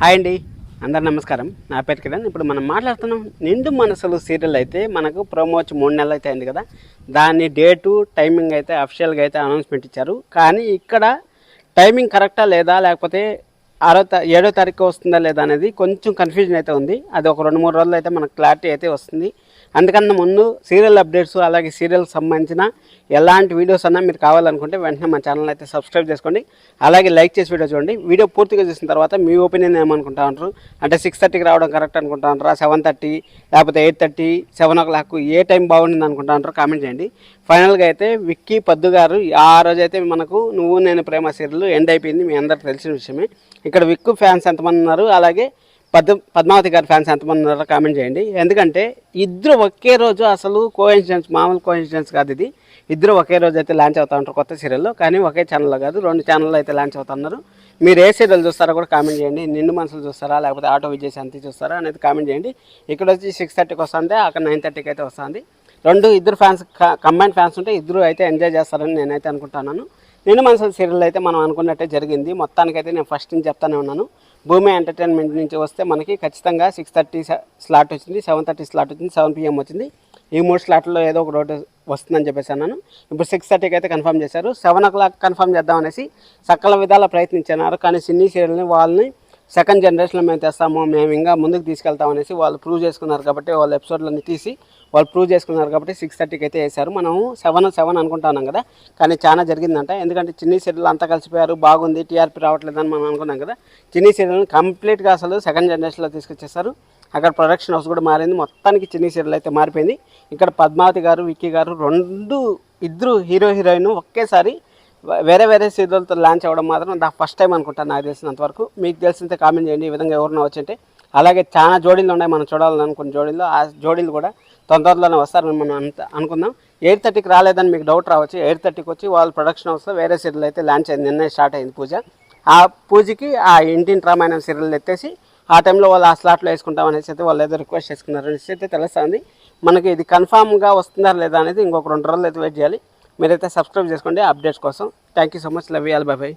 Hi అండి. అందరు నమస్కారం. నా పేరు కిరణ్. ఇప్పుడు మనం మాట్లాడుతున్నాం నిండు మనసులు సీరియల్ అయితే మనకు ప్రోమో వచ్చి మూడు నెలలు అయితే అయింది కదా. దాని డేటు టైమింగ్ అయితే అఫిషియల్గా అయితే అనౌన్స్మెంట్ ఇచ్చారు. కానీ ఇక్కడ టైమింగ్ కరెక్టా లేదా? లేకపోతే ఆరో తా ఏడో తారీఖు వస్తుందా లేదా అనేది కొంచెం కన్ఫ్యూజన్ అయితే ఉంది. అది ఒక రెండు మూడు రోజులు అయితే మనకు క్లారిటీ అయితే వస్తుంది. అందుకన్నా ముందు సీరియల్ అప్డేట్స్ అలాగే సీరియల్కి సంబంధించిన ఎలాంటి వీడియోస్ అన్నా మీరు కావాలనుకుంటే వెంటనే మా ఛానల్ అయితే సబ్స్క్రైబ్ చేసుకోండి. అలాగే లైక్ చేసి వీడియో చూడండి. వీడియో పూర్తిగా చూసిన తర్వాత మీ ఒపీనియన్ ఏమనుకుంటా ఉంటారు? అంటే సిక్స్ థర్టీకి రావడం కరెక్ట్ అనుకుంటా ఉంటారా? సెవెన్ థర్టీ లేకపోతే eight thirty seven o'clock ఏ టైం బాగుంటుంది అనుకుంటా ఉంటారు? కామెంట్ చేయండి. ఫైనల్గా అయితే విక్కీ పద్దు గారు ఆ రోజైతే మనకు నువ్వు నేను ప్రేమ సీరియల్ ఎండ్ అయిపోయింది. మీ అందరికి తెలిసిన విషయమే. ఇక్కడ విక్కు ఫ్యాన్స్ ఎంతమంది ఉన్నారు? అలాగే పద్మ పద్మావతి గారి ఫ్యాన్స్ ఎంతమంది ఉన్నారో కామెంట్ చేయండి. ఎందుకంటే ఇద్దరు ఒకే రోజు అసలు కోఇన్సిడెన్స్ మామూలు కోఇన్సిడెన్స్ కాదు ఇది. ఇద్దరు ఒకే రోజు అయితే లాంచ్ అవుతా ఉంటారు కొత్త సీరియల్లో కానీ ఒకే ఛానల్లో కాదు రెండు ఛానల్లో అయితే లాంచ్ అవుతున్నారు మీరు ఏ సీరియల్ చూస్తారో కూడా కామెంట్ చేయండి. నిండు మనసులు చూస్తారా? లేకపోతే ఆటో విజయశాంతి చూస్తారా? అనేది కామెంట్ చేయండి. ఇక్కడ వచ్చి సిక్స్ థర్టీకి వస్తుంది అక్కడ నైన్ థర్టీకి అయితే వస్తుంది. రెండు ఇద్దరు ఫ్యాన్స్ కంబైన్ ఫ్యాన్స్ ఉంటే ఇద్దరు అయితే ఎంజాయ్ చేస్తారని నేనైతే అనుకుంటున్నాను. నేను మన సీరియల్ అయితే మనం అనుకున్నట్టే జరిగింది. మొత్తానికైతే నేను ఫస్ట్ నుంచి చెప్తానే ఉన్నాను. భూమి ఎంటర్టైన్మెంట్ నుంచి వస్తే మనకి ఖచ్చితంగా సిక్స్ థర్టీ స్లాట్ వచ్చింది సెవెన్ థర్టీ స్లాట్ వచ్చింది సెవెన్ పిఎం వచ్చింది. ఈ మూడు స్లాట్లో ఏదో ఒక రోడ్ వస్తుందని చెప్పేసి అన్నాను. ఇప్పుడు సిక్స్ థర్టీకి అయితే కన్ఫర్మ్ చేశారు. సెవెన్ ఓ క్లాక్ కన్ఫర్మ్ చేద్దాం అనేసి సకల విధాల ప్రయత్నించినారు. కానీ సినీ సీరియల్ని వాళ్ళని సెకండ్ జనరేషన్లో మేము తెస్తాము మేము ఇంకా ముందుకు తీసుకెళ్తాం అనేసి వాళ్ళు ప్రూవ్ చేసుకున్నారు కాబట్టి వాళ్ళ ఎపిసోడ్లన్నీ తీసి వాళ్ళు ప్రూవ్ చేసుకున్నారు కాబట్టి సిక్స్ థర్టీకి అయితే వేశారు. మనం సెవెన్ సెవెన్ oh అనుకుంటున్నాం కదా కానీ చాలా జరిగిందంట. ఎందుకంటే చిన్ని సీరియల్ అంతా కలిసిపోయారు బాగుంది టీఆర్పీ రావట్లేదని మనం అనుకున్నాం కదా. చిన్ని సీరియల్ని కంప్లీట్గా అసలు సెకండ్ జనరేషన్లో తీసుకొచ్చేసారు. అక్కడ ప్రొడక్షన్ హౌస్ కూడా మారింది. మొత్తానికి చిన్ని సీరియల్ అయితే మారిపోయింది. ఇక్కడ పద్మావతి గారు విక్కీ గారు రెండు ఇద్దరు హీరో హీరోయిన్ ఒకేసారి వేరే వేరే సీరియల్తో లాంచ్ అవ్వడం మాత్రం నాకు ఫస్ట్ టైం అనుకుంటాను నాకు తెలిసినంత వరకు. మీకు తెలిసిందే కామెంట్ చేయండి ఈ విధంగా ఎవరైనా వచ్చింటే అలాగే చాలా జోడీలు ఉన్నాయి మనం చూడాలనుకున్న జోడీలు ఆ జోడీలు కూడా తొందరలోనే వస్తారని మనం అంత అనుకుందాం. ఎయిట్ థర్టీకి రాలేదని మీకు డౌట్ రావచ్చు. ఎయిట్ థర్టీకి వచ్చి వాళ్ళ ప్రొడక్షన్ హౌస్లో వేరే సీరియల్ అయితే లాంచ్ అయింది. నిన్నే స్టార్ట్ అయింది పూజ. ఆ పూజకి ఆ ఇంటిని రామాయణం సీరియల్ ఎత్తేసి ఆ టైంలో వాళ్ళు ఆ స్లాట్లో వేసుకుంటాం అనేసి అయితే వాళ్ళు ఏదో రిక్వెస్ట్ చేసుకున్నారు. అనేసి అయితే తెలుస్తుంది. మనకి ఇది కన్ఫామ్గా వస్తుందా లేదా అనేది ఇంకొక రెండు రోజులు అయితే వెయిట్ చేయాలి. మీరైతే సబ్స్క్రైబ్ చేసుకోండి అప్డేట్స్ కోసం. Thank you so much love you all bye